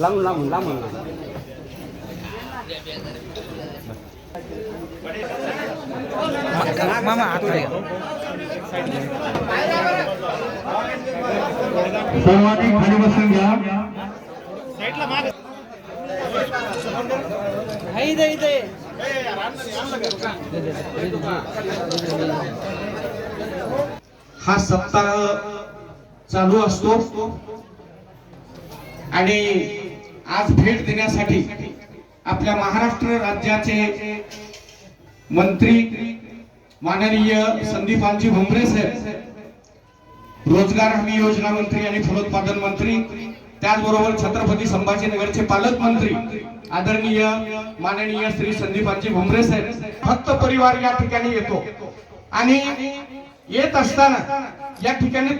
लांबून लांबून लांबून मामा सर्वांनी खाली बसून घ्या साईडला हा सप्ताह चालू असतो. आणि आज भेट देण्यासाठी आपल्या महाराष्ट्र राज्याचे मंत्री माननीय संदीपांजी भुमरे साहेब रोजगार हमी योजना मंत्री आणि फलोत्पादन मंत्री त्याचबरोबर छत्रपती संभाजीनगरचे पालकमंत्री आदरणीय माननीय श्री संदीपांजी भुमरे साहेब फक्त परिवार या ठिकाणी येतो. आणि येत असताना या ठिकाणी